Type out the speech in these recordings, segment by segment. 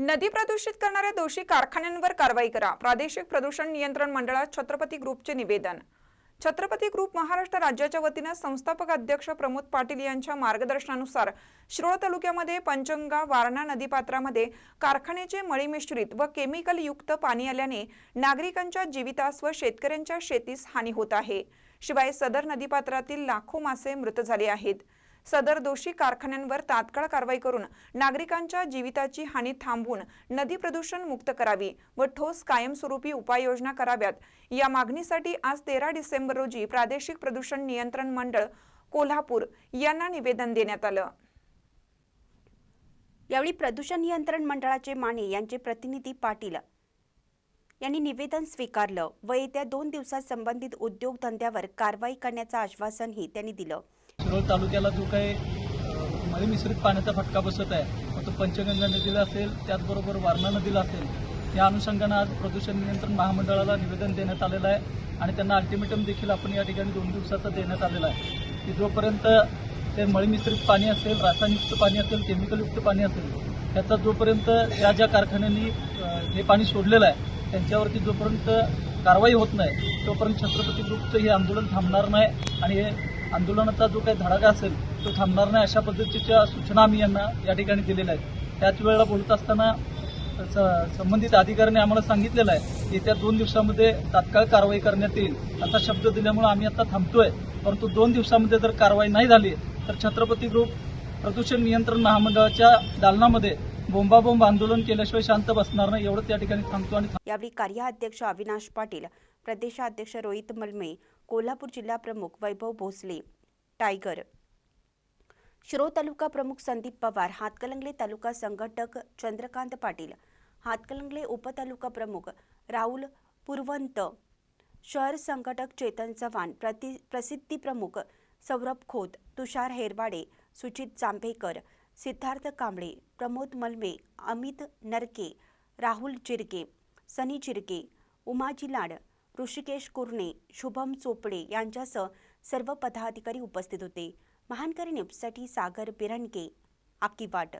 नदी प्रदूषित करणाऱ्या दोषी कारखान्यांवर कारवाई करा. प्रादेशिक प्रदूषण नियंत्रण मंडळात छत्रपती ग्रुपचे निवेदन. छत्रपती ग्रुप महाराष्ट्र राज्याच्या वतीनं संस्थापक अध्यक्ष प्रमोद पाटील यांच्या मार्गदर्शनानुसार शिरोळ तालुक्यामध्ये पंचंगा वारणा नदीपात्रामध्ये कारखान्याचे मळी मिश्रित व केमिकल युक्त पाणी आल्याने नागरिकांच्या जीवितास व शेतकऱ्यांच्या शेतीस हानी होत आहे. शिवाय सदर नदीपात्रातील लाखो मासे मृत झाले आहेत. सदर दोषी कारखान्यांवर तात्काळ कारवाई करून नागरिकांच्या जीविताची हानी थांबवून नदी प्रदूषण मुक्त करावी व ठोस कायमस्वरूपी उपाययोजना कराव्यात. या मागणीसाठी आज तेरा डिसेंबर रोजी प्रादेशिक प्रदूषण नियंत्रण मंडळ कोल्हापूर यांना निवेदन देण्यात आलं. यावेळी प्रदूषण नियंत्रण मंडळाचे माने यांचे प्रतिनिधी पाटील यांनी निवेदन स्वीकारलं व येत्या दोन दिवसात संबंधित उद्योगधंद्यावर कारवाई करण्याचं आश्वासनही त्यांनी दिलं. शिरोळ तालुक्याला जो काही अ, मळी मिश्रित पाण्याचा फटका बसत आहे मग तो पंचगंगा नदीला असेल त्याचबरोबर वारणा नदीला असेल या अनुषंगानं आज प्रदूषण नियंत्रण महामंडळाला निवेदन देण्यात आलेलं आहे आणि त्यांना अल्टिमेटम देखील आपण या ठिकाणी दोन दिवसाचा देण्यात आलेलं आहे. की जोपर्यंत ते मळी मिश्रित पाणी असेल रासायनिकयुक्त पाणी असेल केमिकलयुक्त पाणी असेल त्याचा जोपर्यंत या ज्या कारखान्यांनी हे पाणी सोडलेलं आहे त्यांच्यावरती जोपर्यंत कारवाई होत नाही तोपर्यंत छत्रपती ग्रुपचं हे आंदोलन थांबणार नाही आणि हे आंदोलनाचा जो काही धडाका असेल तो थांबणार नाही अशा पद्धतीच्या सूचना आम्ही यांना या ठिकाणी दिलेल्या आहेत. त्याच वेळेला बोलत असताना स- संबंधित अधिकाऱ्यांनी आम्हाला सांगितलेलं आहे की येत्या दोन दिवसामध्ये तात्काळ कारवाई करण्यात येईल असा शब्द दिल्यामुळे आम्ही आता थांबतोय. परंतु दोन दिवसामध्ये जर कारवाई नाही झाली तर छत्रपती ग्रुप प्रदूषण नियंत्रण महामंडळाच्या दालनामध्ये बोंबाबोंब आंदोलन केल्याशिवाय शांत बसणार नाही एवढंच या ठिकाणी थांबतो आणि यावेळी कार्याध्यक्ष अविनाश पाटील प्रदेशाध्यक्ष रोहित मलमे कोल्हापूर जिल्हा प्रमुख वैभव भोसले टायगर. शिरोळ तालुका प्रमुख संदीप पवार हातकलंगले तालुका संघटक चंद्रकांत पाटील हातकलंगले उपतालुका प्रमुख राहुल पुरवंत शहर संघटक चेतन चव्हाण प्रति प्रसिद्धी प्रमुख सौरभ खोत तुषार हेरवाडे सुचित जांभेकर सिद्धार्थ कांबळे प्रमोद मलमे अमित नरके राहुल चिरके सनी चिरके उमाजी लाड ऋषिकेश कुरणे शुभम चोपडे यांच्यासह सर्व पदाधिकारी उपस्थित होते. महानकरी न्यूजसाठी सागर बिरणके आपकी वाट.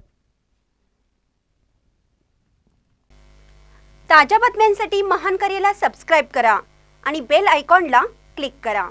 ताज्या बातम्यांसाठी महानकरीला सबस्क्राईब करा आणि बेल आयकॉनला क्लिक करा.